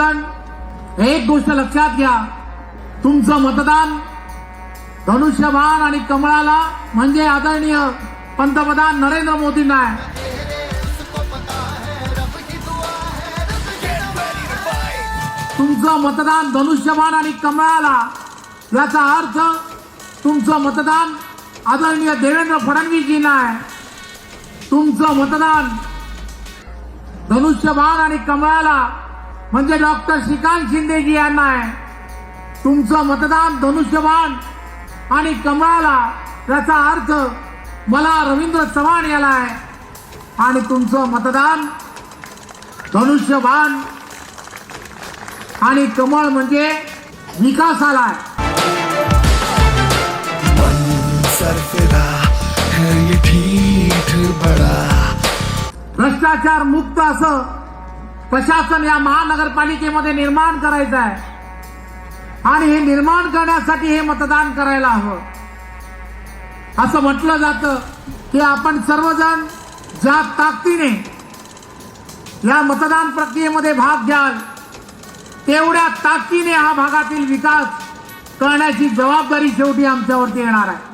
एक गोष्ट लक्षात घ्या. तुमचं मतदान धनुष्यबाण आणि कमळाला म्हणजे आदरणीय पंतप्रधान नरेंद्र मोदींना आहे. तुमचं मतदान धनुष्यबाण आणि कमळाला याचा अर्थ तुमचं मतदान आदरणीय देवेंद्र फडणवीसजींना आहे. तुमचं मतदान धनुष्यबाण आणि कमळाला म्हणजे डॉक्टर श्रीकांत शिंदेजी यांना आहे. तुमचं मतदान धनुष्यबाण आणि कमळाला याचा अर्थ मला रवींद्र चव्हाण याला आहे. आणि तुमचं मतदान धनुष्यबाण आणि कमळ म्हणजे विकासाला आहे. भ्रष्टाचार मुक्त असं प्रशासन या महानगरपालिकेमध्ये निर्माण करायचं आहे. आणि हे निर्माण करण्यासाठी हे मतदान करायला हवं. असं म्हटलं जातं की आपण सर्वजण ज्या ताकदीने या मतदान प्रक्रियेमध्ये भाग घ्याल तेवढ्या ताकदीने हा भागातील विकास करण्याची जबाबदारी शेवटी आमच्यावरती येणार आहे.